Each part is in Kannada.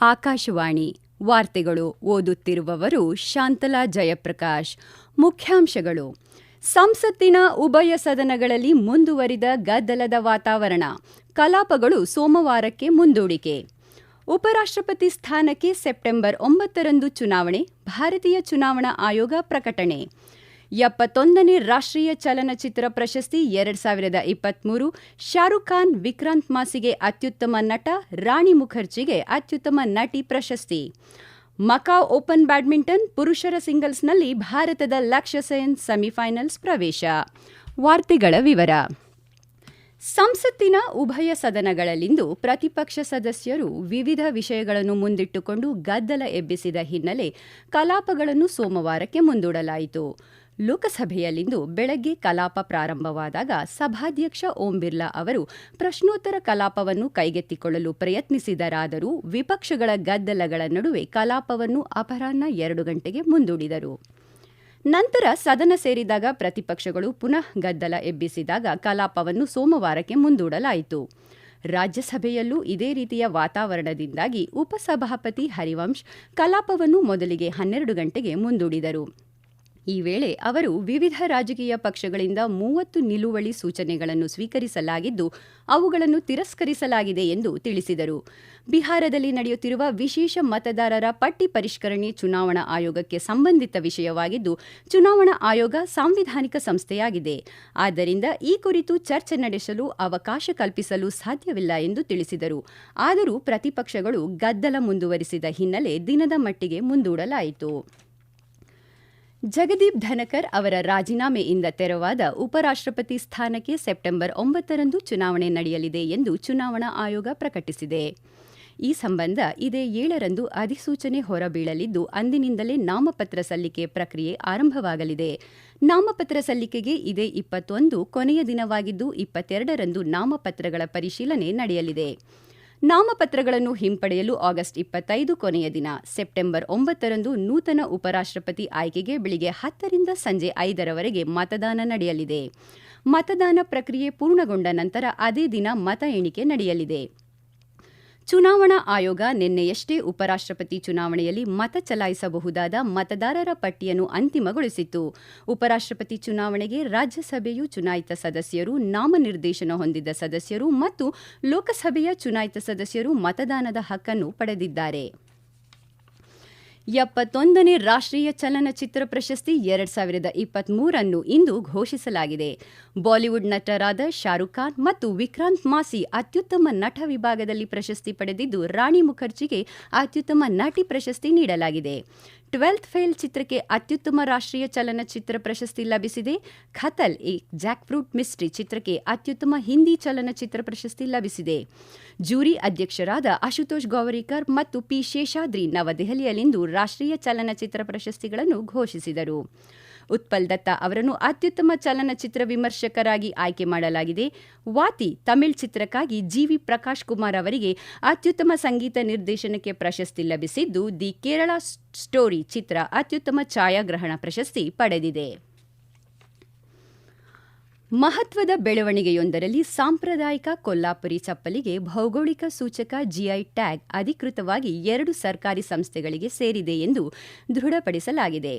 ಆಕಾಶವಾಣಿ ವಾರ್ತೆಗಳು ಓದುತ್ತಿರುವವರು ಶಾಂತಲಾ ಜಯಪ್ರಕಾಶ್. ಮುಖ್ಯಾಂಶಗಳು. ಸಂಸತ್ತಿನ ಉಭಯ ಸದನಗಳಲ್ಲಿ ಮುಂದುವರಿದ ಗದ್ದಲದ ವಾತಾವರಣ. ಕಲಾಪಗಳು ಸೋಮವಾರಕ್ಕೆ ಮುಂದೂಡಿಕೆ. ಉಪರಾಷ್ಟ್ರಪತಿ ಸ್ಥಾನಕ್ಕೆ ಸೆಪ್ಟೆಂಬರ್ ಒಂಬತ್ತರಂದು ಚುನಾವಣೆ, ಭಾರತೀಯ ಚುನಾವಣಾ ಆಯೋಗ ಪ್ರಕಟಣೆ. ಎಪ್ಪತ್ತೊಂದನೇ ರಾಷ್ಟ್ರೀಯ ಚಲನಚಿತ್ರ ಪ್ರಶಸ್ತಿ ಎರಡ್ ಸಾವಿರದ ಇಪ್ಪತ್ಮೂರು, ಶಾರುಖ್ ಖಾನ್, ವಿಕ್ರಾಂತ್ ಮಾಸಿಗೆ ಅತ್ಯುತ್ತಮ ನಟ, ರಾಣಿ ಮುಖರ್ಜಿಗೆ ಅತ್ಯುತ್ತಮ ನಟಿ ಪ್ರಶಸ್ತಿ. ಮಕಾವ್ ಓಪನ್ ಬ್ಯಾಡ್ಮಿಂಟನ್ ಪುರುಷರ ಸಿಂಗಲ್ಸ್ನಲ್ಲಿ ಭಾರತದ ಲಕ್ಷ್ಯ ಸೇನ್ ಸೆಮಿಫೈನಲ್ಸ್ ಪ್ರವೇಶ. ವಾರ್ತೆಗಳ ವಿವರ. ಸಂಸತ್ತಿನ ಉಭಯ ಸದನಗಳಲ್ಲಿಂದು ಪ್ರತಿಪಕ್ಷ ಸದಸ್ಯರು ವಿವಿಧ ವಿಷಯಗಳನ್ನು ಮುಂದಿಟ್ಟುಕೊಂಡು ಗದ್ದಲ ಎಬ್ಬಿಸಿದ ಹಿನ್ನೆಲೆ ಕಲಾಪಗಳನ್ನು ಸೋಮವಾರಕ್ಕೆ ಮುಂದೂಡಲಾಯಿತು. ಲೋಕಸಭೆಯಲ್ಲಿಂದು ಬೆಳಗ್ಗೆ ಕಲಾಪ ಪ್ರಾರಂಭವಾದಾಗ ಸಭಾಧ್ಯಕ್ಷ ಓಂ ಬಿರ್ಲಾ ಅವರು ಪ್ರಶ್ನೋತ್ತರ ಕಲಾಪವನ್ನು ಕೈಗೆತ್ತಿಕೊಳ್ಳಲು ಪ್ರಯತ್ನಿಸಿದರಾದರೂ ವಿಪಕ್ಷಗಳ ಗದ್ದಲಗಳ ನಡುವೆ ಕಲಾಪವನ್ನು ಅಪರಾಹ್ನ ಎರಡು ಗಂಟೆಗೆ ಮುಂದೂಡಿದರು. ನಂತರ ಸದನ ಸೇರಿದಾಗ ಪ್ರತಿಪಕ್ಷಗಳು ಪುನಃ ಗದ್ದಲ ಎಬ್ಬಿಸಿದಾಗ ಕಲಾಪವನ್ನು ಸೋಮವಾರಕ್ಕೆ ಮುಂದೂಡಲಾಯಿತು. ರಾಜ್ಯಸಭೆಯಲ್ಲೂ ಇದೇ ರೀತಿಯ ವಾತಾವರಣದಿಂದಾಗಿ ಉಪಸಭಾಪತಿ ಹರಿವಂಶ್ ಕಲಾಪವನ್ನು ಮೊದಲಿಗೆ ಹನ್ನೆರಡು ಗಂಟೆಗೆ ಮುಂದೂಡಿದರು. ಈ ವೇಳೆ ಅವರು ವಿವಿಧ ರಾಜಕೀಯ ಪಕ್ಷಗಳಿಂದ ಮೂವತ್ತು ನಿಲುವಳಿ ಸೂಚನೆಗಳನ್ನು ಸ್ವೀಕರಿಸಲಾಗಿದ್ದು, ಅವುಗಳನ್ನು ತಿರಸ್ಕರಿಸಲಾಗಿದೆ ಎಂದು ತಿಳಿಸಿದರು. ಬಿಹಾರದಲ್ಲಿ ನಡೆಯುತ್ತಿರುವ ವಿಶೇಷ ಮತದಾರರ ಪಟ್ಟಿ ಪರಿಷ್ಕರಣೆ ಚುನಾವಣಾ ಆಯೋಗಕ್ಕೆ ಸಂಬಂಧಿತ ವಿಷಯವಾಗಿದ್ದು, ಚುನಾವಣಾ ಆಯೋಗ ಸಾಂವಿಧಾನಿಕ ಸಂಸ್ಥೆಯಾಗಿದೆ. ಆದ್ದರಿಂದ ಈ ಕುರಿತು ಚರ್ಚೆ ನಡೆಸಲು ಅವಕಾಶ ಕಲ್ಪಿಸಲು ಸಾಧ್ಯವಿಲ್ಲ ಎಂದು ತಿಳಿಸಿದರು. ಆದರೂ ಪ್ರತಿಪಕ್ಷಗಳು ಗದ್ದಲ ಮುಂದುವರಿಸಿದ ಹಿನ್ನೆಲೆ ದಿನದ ಮಟ್ಟಿಗೆ ಮುಂದೂಡಲಾಯಿತು. ಜಗದೀಪ್ ಧನಕರ್ ಅವರ ರಾಜೀನಾಮೆಯಿಂದ ತೆರವಾದ ಉಪರಾಷ್ಟ್ರಪತಿ ಸ್ಥಾನಕ್ಕೆ ಸೆಪ್ಟೆಂಬರ್ ಒಂಬತ್ತರಂದು ಚುನಾವಣೆ ನಡೆಯಲಿದೆ ಎಂದು ಚುನಾವಣಾ ಆಯೋಗ ಪ್ರಕಟಿಸಿದೆ. ಈ ಸಂಬಂಧ ಇದೇ ಏಳರಂದು ಅಧಿಸೂಚನೆ ಹೊರಬೀಳಲಿದ್ದು, ಅಂದಿನಿಂದಲೇ ನಾಮಪತ್ರ ಸಲ್ಲಿಕೆ ಪ್ರಕ್ರಿಯೆ ಆರಂಭವಾಗಲಿದೆ. ನಾಮಪತ್ರ ಸಲ್ಲಿಕೆಗೆ ಇದೇ ಇಪ್ಪತ್ತೊಂದು ಕೊನೆಯ ದಿನವಾಗಿದ್ದು, ಇಪ್ಪತ್ತೆರಡರಂದು ನಾಮಪತ್ರಗಳ ಪರಿಶೀಲನೆ ನಡೆಯಲಿದೆ. ನಾಮಪತ್ರಗಳನ್ನು ಹಿಂಪಡೆಯಲು ಆಗಸ್ಟ್ ಇಪ್ಪತ್ತೈದು ಕೊನೆಯ ದಿನ, ಸೆಪ್ಟೆಂಬರ್ ಒಂಬತ್ತರಂದು ನೂತನ ಉಪರಾಷ್ಟ್ರಪತಿ ಆಯ್ಕೆಗೆ ಬೆಳಿಗ್ಗೆ ಹತ್ತರಿಂದ ಸಂಜೆ ಐದರವರೆಗೆ ಮತದಾನ ನಡೆಯಲಿದೆ. ಮತದಾನ ಪ್ರಕ್ರಿಯೆ ಪೂರ್ಣಗೊಂಡ ನಂತರ ಅದೇ ದಿನ ಮತ ಎಣಿಕೆ ನಡೆಯಲಿದೆ. ಚುನಾವಣಾ ಆಯೋಗ ನಿನ್ನೆಯಷ್ಟೇ ಉಪರಾಷ್ಟ್ರಪತಿ ಚುನಾವಣೆಯಲ್ಲಿ ಮತ ಚಲಾಯಿಸಬಹುದಾದ ಮತದಾರರ ಪಟ್ಟಿಯನ್ನು ಅಂತಿಮಗೊಳಿಸಿತ್ತು. ಉಪರಾಷ್ಟ್ರಪತಿ ಚುನಾವಣೆಗೆ ರಾಜ್ಯಸಭೆಯು ಚುನಾಯಿತ ಸದಸ್ಯರು, ನಾಮನಿರ್ದೇಶನ ಹೊಂದಿದ ಸದಸ್ಯರು ಮತ್ತು ಲೋಕಸಭೆಯ ಚುನಾಯಿತ ಸದಸ್ಯರು ಮತದಾನದ ಹಕ್ಕನ್ನು ಪಡೆದಿದ್ದಾರೆ. ಎಪ್ಪತ್ತೊಂದನೇ ರಾಷ್ಟ್ರೀಯ ಚಲನಚಿತ್ರ ಪ್ರಶಸ್ತಿ ಎರಡ್ ಸಾವಿರದ ಇಪ್ಪತ್ಮೂರನ್ನು ಇಂದು ಘೋಷಿಸಲಾಗಿದೆ. ಬಾಲಿವುಡ್ ನಟರಾದ ಶಾರುಖ್ ಖಾನ್ ಮತ್ತು ವಿಕ್ರಾಂತ್ ಮಾಸಿ ಅತ್ಯುತ್ತಮ ನಟ ವಿಭಾಗದಲ್ಲಿ ಪ್ರಶಸ್ತಿ ಪಡೆದಿದ್ದು ರಾಣಿ ಮುಖರ್ಜಿಗೆ ಅತ್ಯುತ್ತಮ ನಟಿ ಪ್ರಶಸ್ತಿ ನೀಡಲಾಗಿದೆ. ಟ್ವೆಲ್ತ್ ಫೇಲ್ ಚಿತ್ರಕ್ಕೆ ಅತ್ಯುತ್ತಮ ರಾಷ್ಟ್ರೀಯ ಚಲನಚಿತ್ರ ಪ್ರಶಸ್ತಿ ಲಭಿಸಿದೆ. ಖತಲ್ ಎ ಜಾಕ್ಫ್ರೂಟ್ ಮಿಸ್ಟ್ರಿ ಚಿತ್ರಕ್ಕೆ ಅತ್ಯುತ್ತಮ ಹಿಂದಿ ಚಲನಚಿತ್ರ ಪ್ರಶಸ್ತಿ ಲಭಿಸಿದೆ. ಜೂರಿ ಅಧ್ಯಕ್ಷರಾದ ಅಶುತೋಷ್ ಗೌರಿಕರ್ ಮತ್ತು ಪಿ ಶೇಷಾದ್ರಿ ನವದೆಹಲಿಯಲ್ಲಿಂದು ರಾಷ್ಟ್ರೀಯ ಚಲನಚಿತ್ರ ಪ್ರಶಸ್ತಿಗಳನ್ನು ಘೋಷಿಸಿದರು. ಉತ್ಪಲ್ ದತ್ತ ಅವರನ್ನು ಅತ್ಯುತ್ತಮ ಚಲನಚಿತ್ರ ವಿಮರ್ಶಕರಾಗಿ ಆಯ್ಕೆ ಮಾಡಲಾಗಿದೆ. ವಾತಿ ತಮಿಳ್ ಚಿತ್ರಕ್ಕಾಗಿ ಜಿವಿ ಪ್ರಕಾಶ್ ಕುಮಾರ್ ಅವರಿಗೆ ಅತ್ಯುತ್ತಮ ಸಂಗೀತ ನಿರ್ದೇಶನಕ್ಕೆ ಪ್ರಶಸ್ತಿ ಲಭಿಸಿದ್ದು, ದಿ ಕೇರಳ ಸ್ಟೋರಿ ಚಿತ್ರ ಅತ್ಯುತ್ತಮ ಛಾಯಾಗ್ರಹಣ ಪ್ರಶಸ್ತಿ ಪಡೆದಿದೆ. ಮಹತ್ವದ ಬೆಳವಣಿಗೆಯೊಂದರಲ್ಲಿ ಸಾಂಪ್ರದಾಯಿಕ ಕೊಲ್ಲಾಪುರಿ ಚಪ್ಪಲಿಗೆ ಭೌಗೋಳಿಕ ಸೂಚಕ ಜಿಐ ಟ್ಯಾಗ್ ಅಧಿಕೃತವಾಗಿ ಎರಡು ಸರ್ಕಾರಿ ಸಂಸ್ಥೆಗಳಿಗೆ ಸೇರಿದೆ ಎಂದು ದೃಢಪಡಿಸಲಾಗಿದೆ.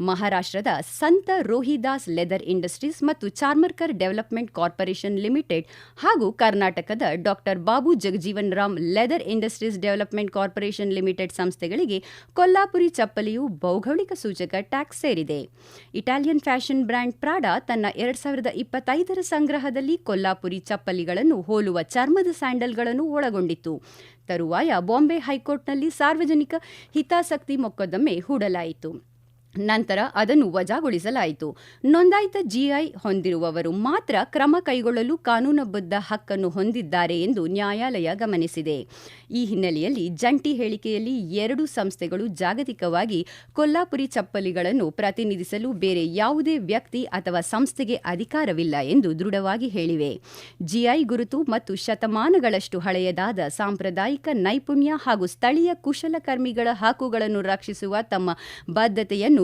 ಮಹಾರಾಷ್ಟ್ರದ ಸಂತ ರೋಹಿದಾಸ್ ಲೆದರ್ ಇಂಡಸ್ಟ್ರೀಸ್ ಮತ್ತು ಚಾರ್ಮರ್ಕರ್ ಡೆವಲಪ್ಮೆಂಟ್ ಕಾರ್ಪೊರೇಷನ್ ಲಿಮಿಟೆಡ್ ಹಾಗೂ ಕರ್ನಾಟಕದ doctor Babu Jagjivan Ram leather industries development corporation limited ಸಂಸ್ಥೆಗಳಿಗೆ ಕೊಲ್ಲಾಪುರಿ ಚಪ್ಪಲಿಯು ಭೌಗೋಳಿಕ ಸೂಚಕ ಟ್ಯಾಕ್ಸ್ ಸೇರಿದೆ. ಇಟಾಲಿಯನ್ ಫ್ಯಾಷನ್ ಬ್ರ್ಯಾಂಡ್ ಪ್ರಾಡಾ ತನ್ನ ಎರಡ್ ಸಾವಿರದ ಇಪ್ಪತ್ತೈದರ ಸಂಗ್ರಹದಲ್ಲಿ ಕೊಲ್ಲಾಪುರಿ ಚಪ್ಪಲಿಗಳನ್ನು ಹೋಲುವ ಚರ್ಮದ ಸ್ಯಾಂಡಲ್ಗಳನ್ನು ಒಳಗೊಂಡಿತ್ತು. ತರುವಾಯ ಬಾಂಬೆ ಹೈಕೋರ್ಟ್ನಲ್ಲಿ ಸಾರ್ವಜನಿಕ ಹಿತಾಸಕ್ತಿ ಮೊಕದ್ದಮೆ ಹೂಡಲಾಯಿತು. ನಂತರ ಅದನ್ನು ವಜಾಗೊಳಿಸಲಾಯಿತು. ನೋಂದಾಯಿತ ಜಿಐ ಹೊಂದಿರುವವರು ಮಾತ್ರ ಕ್ರಮ ಕೈಗೊಳ್ಳಲು ಕಾನೂನುಬದ್ಧ ಹಕ್ಕನ್ನು ಹೊಂದಿದ್ದಾರೆ ಎಂದು ನ್ಯಾಯಾಲಯ ಗಮನಿಸಿದೆ. ಈ ಹಿನ್ನೆಲೆಯಲ್ಲಿ ಜಂಟಿ ಹೇಳಿಕೆಯಲ್ಲಿ ಎರಡು ಸಂಸ್ಥೆಗಳು ಜಾಗತಿಕವಾಗಿ ಕೊಲ್ಲಾಪುರಿ ಚಪ್ಪಲಿಗಳನ್ನು ಪ್ರತಿನಿಧಿಸಲು ಬೇರೆ ಯಾವುದೇ ವ್ಯಕ್ತಿ ಅಥವಾ ಸಂಸ್ಥೆಗೆ ಅಧಿಕಾರವಿಲ್ಲ ಎಂದು ದೃಢವಾಗಿ ಹೇಳಿವೆ. ಜಿಐ ಗುರುತು ಮತ್ತು ಶತಮಾನಗಳಷ್ಟು ಹಳೆಯದಾದ ಸಾಂಪ್ರದಾಯಿಕ ನೈಪುಣ್ಯ ಹಾಗೂ ಸ್ಥಳೀಯ ಕುಶಲಕರ್ಮಿಗಳ ಹಕ್ಕುಗಳನ್ನು ರಕ್ಷಿಸುವ ತಮ್ಮ ಬದ್ಧತೆಯನ್ನು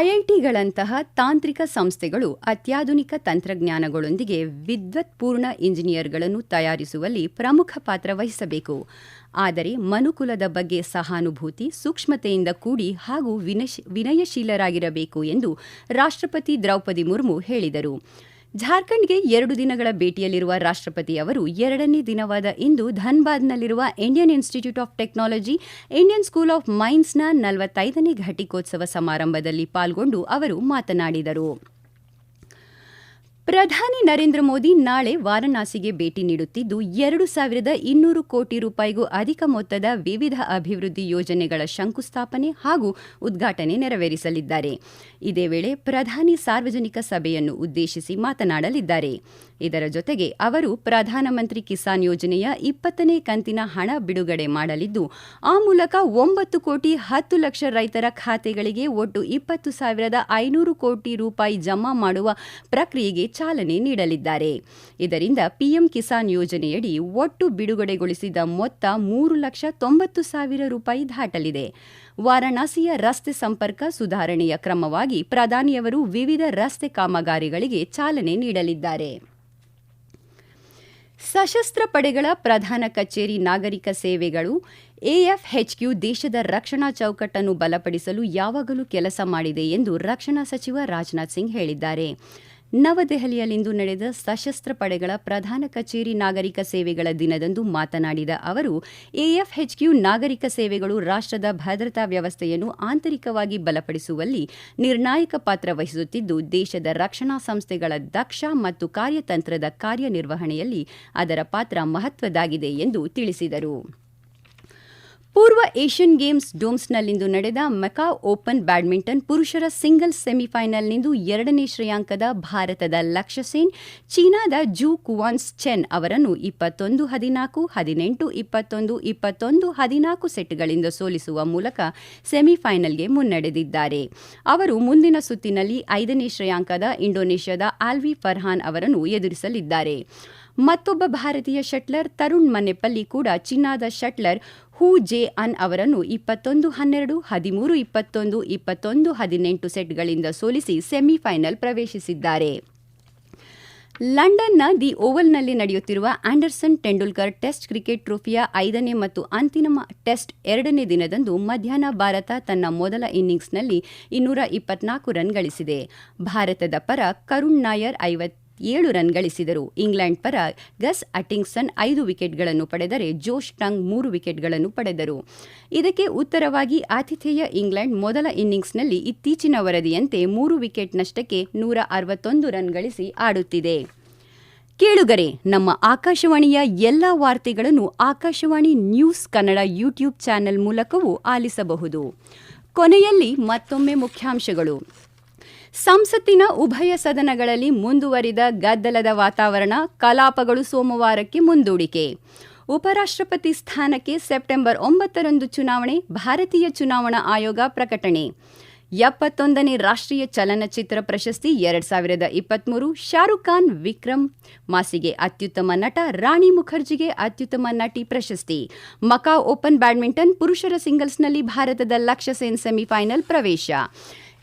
ಐಐಟಿಗಳಂತಹ ತಾಂತ್ರಿಕ ಸಂಸ್ಥೆಗಳು ಅತ್ಯಾಧುನಿಕ ತಂತ್ರಜ್ಞಾನಗಳೊಂದಿಗೆ ವಿದ್ವತ್ಪೂರ್ಣ ಇಂಜಿನಿಯರ್ಗಳನ್ನು ತಯಾರಿಸುವಲ್ಲಿ ಪ್ರಮುಖ ಪಾತ್ರ ವಹಿಸಬೇಕು. ಆದರೆ ಮನುಕುಲದ ಬಗ್ಗೆ ಸಹಾನುಭೂತಿ, ಸೂಕ್ಷ್ಮತೆಯಿಂದ ಕೂಡಿ ಹಾಗೂ ವಿನಯಶೀಲರಾಗಿರಬೇಕು ಎಂದು ರಾಷ್ಟ್ರಪತಿ ದ್ರೌಪದಿ ಮುರ್ಮು ಹೇಳಿದರು. ಜಾರ್ಖಂಡ್ಗೆ ಎರಡು ದಿನಗಳ ಭೇಟಿಯಲ್ಲಿರುವ ರಾಷ್ಟ್ರಪತಿ ಅವರು ಎರಡನೇ ದಿನವಾದ ಇಂದು ಧನ್ಬಾದ್ನಲ್ಲಿರುವ Indian institute of technology, Indian school of ಮೈನ್ಸ್ನ ನಲವತ್ತೈದನೇ ಘಟಿಕೋತ್ಸವ ಸಮಾರಂಭದಲ್ಲಿ ಪಾಲ್ಗೊಂಡು ಅವರು ಮಾತನಾಡಿದರು. ಪ್ರಧಾನಿ ನರೇಂದ್ರ ಮೋದಿ ನಾಳೆ ವಾರಣಾಸಿಗೆ ಭೇಟಿ ನೀಡುತ್ತಿದ್ದು, ಎರಡು ಸಾವಿರದ ಇನ್ನೂರು ಕೋಟಿ ರೂಪಾಯಿಗೂ ಅಧಿಕ ಮೊತ್ತದ ವಿವಿಧ ಅಭಿವೃದ್ಧಿ ಯೋಜನೆಗಳ ಶಂಕುಸ್ಥಾಪನೆ ಹಾಗೂ ಉದ್ಘಾಟನೆ ನೆರವೇರಿಸಲಿದ್ದಾರೆ. ಇದೇ ವೇಳೆ ಪ್ರಧಾನಿ ಸಾರ್ವಜನಿಕ ಸಭೆಯನ್ನು ಉದ್ದೇಶಿಸಿ ಮಾತನಾಡಲಿದ್ದಾರೆ. ಇದರ ಜೊತೆಗೆ ಅವರು ಪ್ರಧಾನಮಂತ್ರಿ ಕಿಸಾನ್ ಯೋಜನೆಯ ಇಪ್ಪತ್ತನೇ ಕಂತಿನ ಹಣ ಬಿಡುಗಡೆ ಮಾಡಲಿದ್ದು, ಆ ಮೂಲಕ ಒಂಬತ್ತು ಕೋಟಿ ಹತ್ತು ಲಕ್ಷ ರೈತರ ಖಾತೆಗಳಿಗೆ ಒಟ್ಟು ಇಪ್ಪತ್ತು ಸಾವಿರದ ಐನೂರು ಕೋಟಿ ರೂಪಾಯಿ ಜಮಾ ಮಾಡುವ ಪ್ರಕ್ರಿಯೆಗೆ ಚಾಲನೆ ನೀಡಲಿದ್ದಾರೆ. ಇದರಿಂದ ಪಿಎಂ ಕಿಸಾನ್ ಯೋಜನೆಯಡಿ ಒಟ್ಟು ಬಿಡುಗಡೆಗೊಳಿಸಿದ ಮೊತ್ತ ಮೂರು ಲಕ್ಷ ತೊಂಬತ್ತು ಸಾವಿರ ರೂಪಾಯಿ ದಾಟಲಿದೆ. ವಾರಣಾಸಿಯ ರಸ್ತೆ ಸಂಪರ್ಕ ಸುಧಾರಣೆಯ ಕ್ರಮವಾಗಿ ಪ್ರಧಾನಿಯವರು ವಿವಿಧ ರಸ್ತೆ ಕಾಮಗಾರಿಗಳಿಗೆ ಚಾಲನೆ ನೀಡಲಿದ್ದಾರೆ. ಸಶಸ್ತ್ರ ಪಡೆಗಳ ಪ್ರಧಾನ ಕಚೇರಿ ನಾಗರಿಕ ಸೇವೆಗಳು ಎಎಫ್ಎಚ್ಕ್ಯೂ ದೇಶದ ರಕ್ಷಣಾ ಚೌಕಟ್ಟನ್ನು ಬಲಪಡಿಸಲು ಯಾವಾಗಲೂ ಕೆಲಸ ಮಾಡಿದೆ ಎಂದು ರಕ್ಷಣಾ ಸಚಿವ ರಾಜನಾಥ್ ಸಿಂಗ್ ಹೇಳಿದ್ದಾರೆ. ನವದೆಹಲಿಯಲ್ಲಿಂದು ನಡೆದ ಸಶಸ್ತ್ರ ಪಡೆಗಳ ಪ್ರಧಾನ ಕಚೇರಿ ನಾಗರಿಕ ಸೇವೆಗಳ ದಿನದಂದು ಮಾತನಾಡಿದ ಅವರು, ಎಎಫ್ಎಚ್ಕ್ಯೂ ನಾಗರಿಕ ಸೇವೆಗಳು ರಾಷ್ಟ್ರದ ಭದ್ರತಾ ವ್ಯವಸ್ಥೆಯನ್ನು ಆಂತರಿಕವಾಗಿ ಬಲಪಡಿಸುವಲ್ಲಿ ನಿರ್ಣಾಯಕ ಪಾತ್ರ ವಹಿಸುತ್ತಿದ್ದು, ದೇಶದ ರಕ್ಷಣಾ ಸಂಸ್ಥೆಗಳ ದಕ್ಷ ಮತ್ತು ಕಾರ್ಯತಂತ್ರದ ಕಾರ್ಯನಿರ್ವಹಣೆಯಲ್ಲಿ ಅದರ ಪಾತ್ರ ಮಹತ್ವದಾಗಿದೆ ಎಂದು ತಿಳಿಸಿದರು. ಪೂರ್ವ ಏಷ್ಯನ್ ಗೇಮ್ಸ್ ಡೋಮ್ಸ್ನಲ್ಲಿಂದು ನಡೆದ ಮೆಕಾ ಓಪನ್ ಬ್ಯಾಡ್ಮಿಂಟನ್ ಪುರುಷರ ಸಿಂಗಲ್ಸ್ ಸೆಮಿಫೈನಲ್ನಿಂದು ಎರಡನೇ ಶ್ರೇಯಾಂಕದ ಭಾರತದ ಲಕ್ಷ್ಯ ಸೇನ್ ಚೀನಾದ ಜೂ ಕುವಾನ್ಸ್ ಚೆನ್ ಅವರನ್ನು ಇಪ್ಪತ್ತೊಂದು ಹದಿನಾಲ್ಕು, ಹದಿನೆಂಟು, ಇಪ್ಪತ್ತೊಂದು ಇಪ್ಪತ್ತೊಂದು, ಹದಿನಾಲ್ಕು ಸೆಟ್ಗಳಿಂದ ಸೋಲಿಸುವ ಮೂಲಕ ಸೆಮಿಫೈನಲ್ಗೆ ಮುನ್ನಡೆದಿದ್ದಾರೆ. ಅವರು ಮುಂದಿನ ಸುತ್ತಿನಲ್ಲಿ ಐದನೇ ಶ್ರೇಯಾಂಕದ ಇಂಡೋನೇಷ್ಯಾದ ಆಲ್ವಿ ಫರ್ಹಾನ್ ಅವರನ್ನು ಎದುರಿಸಲಿದ್ದಾರೆ. ಮತ್ತೊಬ್ಬ ಭಾರತೀಯ ಶಟ್ಲರ್ ತರುಣ್ ಮನೆಪಲ್ಲಿ ಕೂಡ ಚೀನಾದ ಶಟ್ಲರ್ ಹೂ ಜೆ ಅನ್ ಅವರನ್ನು ಇಪ್ಪತ್ತೊಂದು ಹನ್ನೆರಡು, ಹದಿಮೂರು, ಇಪ್ಪತ್ತೊಂದು ಇಪ್ಪತ್ತೊಂದು, ಹದಿನೆಂಟು ಸೆಟ್ಗಳಿಂದ ಸೋಲಿಸಿ ಸೆಮಿಫೈನಲ್ ಪ್ರವೇಶಿಸಿದ್ದಾರೆ. ಲಂಡನ್ನ ದಿ ಓವಲ್ನಲ್ಲಿ ನಡೆಯುತ್ತಿರುವ ಆಂಡರ್ಸನ್ ಟೆಂಡೂಲ್ಕರ್ ಟೆಸ್ಟ್ ಕ್ರಿಕೆಟ್ ಟ್ರೋಫಿಯ ಐದನೇ ಮತ್ತು ಅಂತಿಮ ಟೆಸ್ಟ್ ಎರಡನೇ ದಿನದಂದು ಮಧ್ಯಾಹ್ನ ಭಾರತ ತನ್ನ ಮೊದಲ ಇನ್ನಿಂಗ್ಸ್ನಲ್ಲಿ ಇನ್ನೂರ ಇಪ್ಪತ್ನಾಲ್ಕು ರನ್ ಗಳಿಸಿದೆ. ಭಾರತದ ಪರ ಕರುಣ್ ನಾಯರ್ ಐವತ್ ಏಳು ರನ್ ಗಳಿಸಿದರು. ಇಂಗ್ಲೆಂಡ್ ಪರ ಗಸ್ ಅಟಿಂಗ್ಸನ್ ಐದು ವಿಕೆಟ್ಗಳನ್ನು ಪಡೆದರೆ ಜೋಶ್ ಟಂಗ್ ಮೂರು ವಿಕೆಟ್ಗಳನ್ನು ಪಡೆದರು. ಇದಕ್ಕೆ ಉತ್ತರವಾಗಿ ಆತಿಥೇಯ ಇಂಗ್ಲೆಂಡ್ ಮೊದಲ ಇನ್ನಿಂಗ್ಸ್ನಲ್ಲಿ ಇತ್ತೀಚಿನ ವರದಿಯಂತೆ ಮೂರು ವಿಕೆಟ್ ನಷ್ಟಕ್ಕೆ ನೂರ ಅರವತ್ತೊಂದು ರನ್ ಗಳಿಸಿ ಆಡುತ್ತಿದೆ. ಕೇಳುಗರೆ, ನಮ್ಮ ಆಕಾಶವಾಣಿಯ ಎಲ್ಲ ವಾರ್ತೆಗಳನ್ನು Akashvani news Kannada YouTube channel ಮೂಲಕವೂ ಆಲಿಸಬಹುದು. ಕೊನೆಯಲ್ಲಿ ಮತ್ತೊಮ್ಮೆ ಮುಖ್ಯಾಂಶಗಳು. ಸಂಸತ್ತಿನ ಉಭಯ ಸದನಗಳಲ್ಲಿ ಮುಂದುವರಿದ ಗದ್ದಲದ ವಾತಾವರಣ ಕಲಾಪಗಳು ಸೋಮವಾರಕ್ಕೆ ಮುಂದೂಡಿಕೆ. ಉಪರಾಷ್ಟ್ರಪತಿ ಸ್ಥಾನಕ್ಕೆ ಸೆಪ್ಟೆಂಬರ್ ಒಂಬತ್ತರಂದು ಚುನಾವಣೆ, ಭಾರತೀಯ ಚುನಾವಣಾ ಆಯೋಗ ಪ್ರಕಟಣೆ. ಎಪ್ಪತ್ತೊಂದನೇ ರಾಷ್ಟ್ರೀಯ ಚಲನಚಿತ್ರ ಪ್ರಶಸ್ತಿ ಎರಡ್ ಸಾವಿರದ ಇಪ್ಪತ್ಮೂರು, ಶಾರುಖ್ ಖಾನ್, ವಿಕ್ರಮ್ ಮಾಸಿಗೆ ಅತ್ಯುತ್ತಮ ನಟ ರಾಣಿ ಮುಖರ್ಜಿಗೆ ಅತ್ಯುತ್ತಮ ನಟಿ ಪ್ರಶಸ್ತಿ. ಮಕಾವ್ ಓಪನ್ ಬ್ಯಾಡ್ಮಿಂಟನ್ ಪುರುಷರ ಸಿಂಗಲ್ಸ್ನಲ್ಲಿ ಭಾರತದ ಲಕ್ಷ್ಯ ಸೇನ್ ಸೆಮಿಫೈನಲ್ ಪ್ರವೇಶ.